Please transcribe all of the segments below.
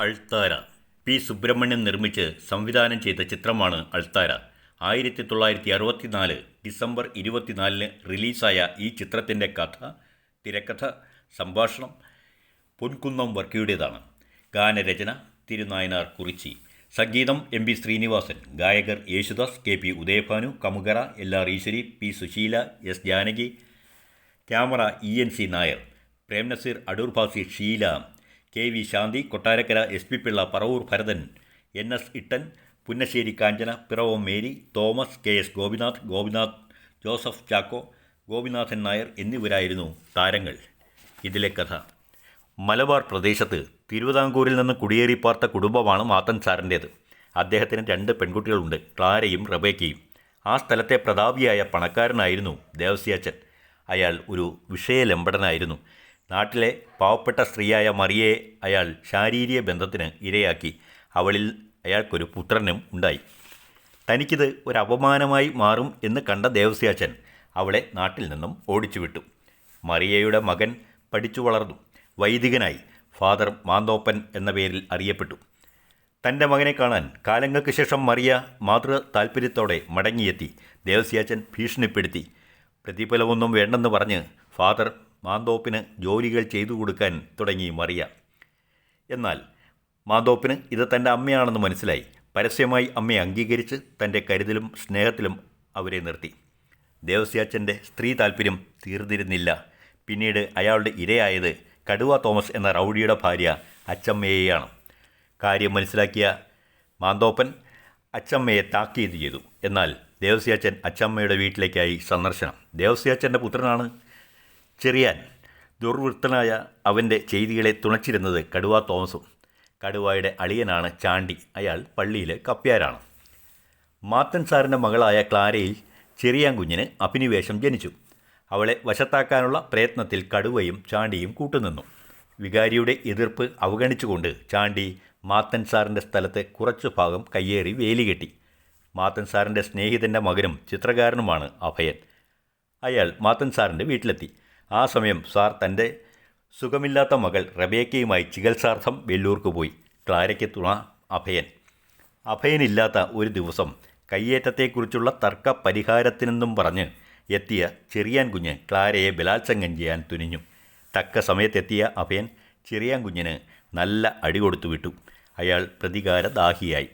അൾത്താര. P. Subramanian നിർമ്മിച്ച് സംവിധാനം ചെയ്ത ചിത്രമാണ് അൾത്താര. ആയിരത്തി തൊള്ളായിരത്തി അറുപത്തിനാല് ഡിസംബർ ഇരുപത്തിനാലിന് റിലീസായ ഈ ചിത്രത്തിന്റെ കഥ തിരക്കഥ സംഭാഷണം പൊൻകുന്നം വർക്കിയുടേതാണ്. ഗാനരചന തിരുനായനാർ കുറിച്ചി. സംഗീതം എം പി ശ്രീനിവാസൻ. ഗായകർ Yesudas K P Udayabhanu Kamukara L R Eswari P Susheela S Janaki camera E N C Nair. Premnazir Adoor Bhasi Sheela K V Shanthi Kottarakkara S P Pillai Paravoor Bharathan N S Ittan Punnassery Kanchana Piravam Mary Thomas K S Gopinath Gopinath Joseph Chacko Gopinathan Nair എന്നിവരായിരുന്നു താരങ്ങൾ. ഇതിലെ കഥ. മലബാർ പ്രദേശത്ത് തിരുവിതാംകൂറിൽ നിന്ന് കുടിയേറി പാർത്ത കുടുംബമാണ് മാത്തൻ സാറിന്റേത്. അദ്ദേഹത്തിന് രണ്ട് പെൺകുട്ടികളുണ്ട്. ക്ലാരയും റബേക്കയും. ആ സ്ഥലത്തെ പ്രതാപിയായ പണക്കാരനായിരുന്നു ദേവസ്യാച്ചൻ. അയാൾ ഒരു വിഷയലമ്പടനായിരുന്നു നാട്ടിലെ പാവപ്പെട്ട സ്ത്രീയായ മറിയയെ അയാൾ ശാരീരിക ബന്ധത്തിന് ഇരയാക്കി. അവളിൽ അയാൾക്കൊരു പുത്രനും ഉണ്ടായി. തനിക്കിത് ഒരു അപമാനമായി മാറും എന്ന് കണ്ട ദേവസ്യാച്ചൻ അവളെ നാട്ടിൽ നിന്നും ഓടിച്ചുവിട്ടു. മറിയയുടെ മകൻ പഠിച്ചു വളർന്നു. വൈദികനായി. ഫാദർ മാന്തോപ്പൻ എന്ന പേരിൽ അറിയപ്പെട്ടു. തന്റെ മകനെ കാണാൻ കാലങ്ങൾക്ക് ശേഷം മറിയ മാതൃ താൽപ്പര്യത്തോടെ മടങ്ങിയെത്തി. ദേവസ്യാച്ചൻ ഭീഷണിപ്പെടുത്തി. പ്രതിഫലമൊന്നും വേണ്ടെന്ന് പറഞ്ഞ് ഫാദർ മാന്തോപ്പിന് ജോലികൾ ചെയ്തു കൊടുക്കാൻ തുടങ്ങി മറിയ. എന്നാൽ മാന്തോപ്പിന് ഇത് തന്റെ അമ്മയാണെന്ന് മനസ്സിലായി. പരസ്യമായി അമ്മയെ അംഗീകരിച്ച് തന്റെ കരുതലും സ്നേഹത്തിലും അവരെ നിർത്തി. ദേവസ്യാച്ചന്റെ സ്ത്രീ താല്പര്യം തീർന്നിരുന്നില്ല. പിന്നീട് അയാളുടെ ഇരയായത് കടുവ തോമസ് എന്ന റൗഡിയുടെ ഭാര്യ അച്ചമ്മയെയാണ്. കാര്യം മനസ്സിലാക്കിയ മാന്തോപ്പൻ അച്ചമ്മയെ താക്കീത് ചെയ്തു. എന്നാൽ ദേവസ്യാച്ചൻ അച്ചമ്മയുടെ വീട്ടിലേക്കായി സന്ദർശനം. ദേവസ്യാച്ചന്റെ പുത്രനാണ് ചെറിയാൻ ദുർവൃത്തനായ അവന്റെ ചെയ്തികളെ തുണച്ചിരുന്നത് കടുവ തോമസും കടുവായുടെ അളിയനാണ് ചാണ്ടി. അയാൾ പള്ളിയിലെ കപ്പ്യാരാണ്. മാത്തൻ സാറിന്റെ മകളായ ക്ലാരയിൽ ചെറിയാൻ കുഞ്ഞിന് അഭിനിവേശം ജനിച്ചു. അവളെ വശത്താക്കാനുള്ള പ്രയത്നത്തിൽ കടുവയും ചാണ്ടിയും കൂട്ടുനിന്നു. വികാരിയുടെ എതിർപ്പ് അവഗണിച്ചുകൊണ്ട് ചാണ്ടി മാത്തൻ സാറിന്റെ സ്ഥലത്ത് കുറച്ചു ഭാഗം കയ്യേറി വേലി കെട്ടി. മാത്തൻ സാറിന്റെ സ്നേഹിതന്റെ മകനും ചിത്രകാരനുമാണ് അഭയൻ. അയാൾ മാത്തൻ സാറിന്റെ വീട്ടിലെത്തി. ആ സമയം സാർ തന്റെ സുഖമില്ലാത്ത മകൾ റബേക്കയുമായി ചികിത്സാർത്ഥം വെല്ലൂർക്ക് പോയി. ക്ലാരയ്ക്ക് തുണ അഭയൻ. അഭയനില്ലാത്ത ഒരു ദിവസം കയ്യേറ്റത്തെക്കുറിച്ചുള്ള തർക്ക പരിഹാരത്തിനെന്നും പറഞ്ഞ് എത്തിയ ചെറിയാൻ കുഞ്ഞ് ക്ലാരയെ ബലാത്സംഗം ചെയ്യാൻ തുനിഞ്ഞു. തക്ക സമയത്തെത്തിയ അഭയൻ ചെറിയാൻ കുഞ്ഞിന് നല്ല അടി കൊടുത്തു വിട്ടു. അയാൾ പ്രതികാരദാഹിയായി.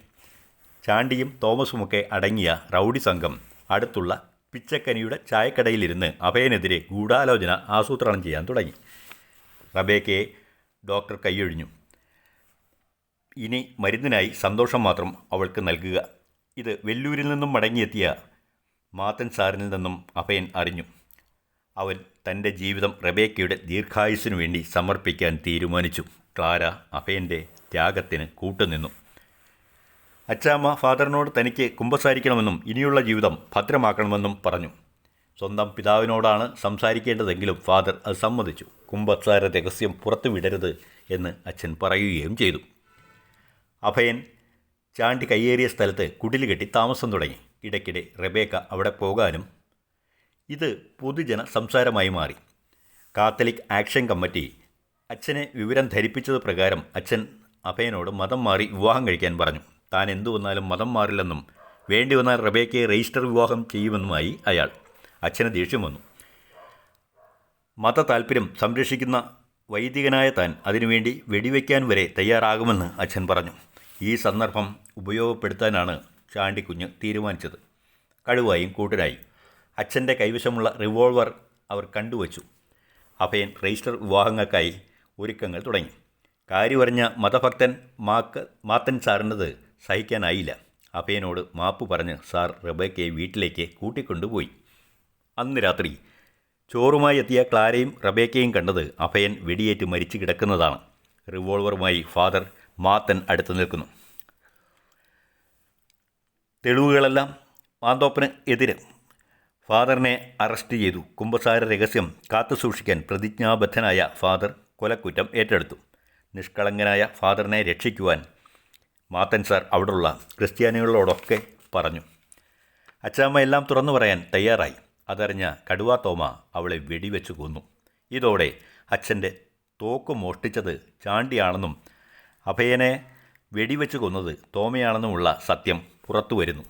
ചാണ്ടിയും തോമസുമൊക്കെ അടങ്ങിയ റൗഡി സംഘം അടുത്തുള്ള പിച്ചക്കനിയുടെ ചായക്കടയിലിരുന്ന് അഭയനെതിരെ ഗൂഢാലോചന ആസൂത്രണം ചെയ്യാൻ തുടങ്ങി. റബേക്കയെ ഡോക്ടർ കൈയൊഴിഞ്ഞു. ഇനി മരുന്നിനായി സന്തോഷം മാത്രം അവൾക്ക് നൽകുക. ഇത് വെല്ലൂരിൽ നിന്നും മടങ്ങിയെത്തിയ മാത്തൻ സാറിൽ നിന്നും അഭയൻ അറിഞ്ഞു. അവൻ തന്റെ ജീവിതം റബേക്കയുടെ ദീർഘായുസിനു വേണ്ടി സമർപ്പിക്കാൻ തീരുമാനിച്ചു. ക്ലാര അഭയന്റെ ത്യാഗത്തിന് കൂട്ടുനിന്നു. അച്ചാമ്മ ഫാദറിനോട് തനിക്ക് കുമ്പസാരിക്കണമെന്നും ഇനിയുള്ള ജീവിതം ഭദ്രമാക്കണമെന്നും പറഞ്ഞു. സ്വന്തം പിതാവിനോടാണ് സംസാരിക്കേണ്ടതെങ്കിലും ഫാദർ അത് സമ്മതിച്ചു. കുമ്പസാര രഹസ്യം പുറത്തു വിടരുത് എന്ന് അച്ഛൻ പറയുകയും ചെയ്തു. അഭയൻ ചാണ്ടി കയ്യേറിയ സ്ഥലത്ത് കുടിൽ കെട്ടി താമസം തുടങ്ങി. ഇടയ്ക്കിടെ റബേക്ക അവിടെ പോകാനും ഇത് പൊതുജന സംസാരമായി മാറി. കാത്തലിക് ആക്ഷൻ കമ്മിറ്റി അച്ഛനെ വിവരം ധരിപ്പിച്ചത് പ്രകാരം അച്ഛൻ അഭയനോട് മതം മാറി വിവാഹം കഴിക്കാൻ പറഞ്ഞു. താൻ എന്തു വന്നാലും മതം മാറില്ലെന്നും വേണ്ടി വന്നാൽ റബേക്കയെ രജിസ്റ്റർ വിവാഹം ചെയ്യുമെന്നുമായി അയാൾ. അച്ഛന് ദേഷ്യം വന്നു. മത താൽപ്പര്യം സംരക്ഷിക്കുന്ന വൈദികനായ താൻ അതിനുവേണ്ടി വെടിവെക്കാൻ വരെ തയ്യാറാകുമെന്ന് അച്ഛൻ പറഞ്ഞു. ഈ സന്ദർഭം ഉപയോഗപ്പെടുത്താനാണ് ചാണ്ടിക്കുഞ്ഞ് തീരുമാനിച്ചത്. കഴിവായും കൂട്ടരായി. അച്ഛന്റെ കൈവശമുള്ള റിവോൾവർ അവർ കണ്ടുവച്ചു. അഭയൻ രജിസ്റ്റർ വിവാഹങ്ങൾക്കായി ഒരുക്കങ്ങൾ തുടങ്ങി. കാര്യമറിഞ്ഞ മതഭക്തൻ മാക്ക് മാത്തൻ സാറിനത് സഹിക്കാനായില്ല. അഭയനോട് മാപ്പ് പറഞ്ഞ് സാർ റബേക്കയെ വീട്ടിലേക്ക് കൂട്ടിക്കൊണ്ടുപോയി. അന്ന് രാത്രി ചോറുമായി എത്തിയ ക്ലാരയും റബേക്കയും കണ്ടത് അഭയൻ വെടിയേറ്റ് മരിച്ചു കിടക്കുന്നതാണ്. റിവോൾവറുമായി ഫാദർ മാത്തൻ അടുത്ത് നിൽക്കുന്നു. തെളിവുകളെല്ലാം മാന്തോപ്പന് എതിര്. ഫാദറിനെ അറസ്റ്റ് ചെയ്തു. കുംഭസാര രഹസ്യം കാത്തു സൂക്ഷിക്കാൻ പ്രതിജ്ഞാബദ്ധനായ ഫാദർ കൊലക്കുറ്റം ഏറ്റെടുത്തു. നിഷ്കളങ്കനായ ഫാദറിനെ രക്ഷിക്കുവാൻ മാത്തൻ സാർ അവിടെയുള്ള ക്രിസ്ത്യാനികളോടൊക്കെ പറഞ്ഞു. അച്ചാമ്മ എല്ലാം തുറന്നു പറയാൻ തയ്യാറായി. അതറിഞ്ഞ കടുവാ തോമ അവളെ വെടിവെച്ച് കൊന്നു. ഇതോടെ അച്ഛന്റെ തോക്ക് മോഷ്ടിച്ചത് ചാണ്ടിയാണെന്നും അഭയനെ വെടിവെച്ച് കൊന്നത് തോമയാണെന്നുമുള്ള സത്യം പുറത്തു വരുന്നു.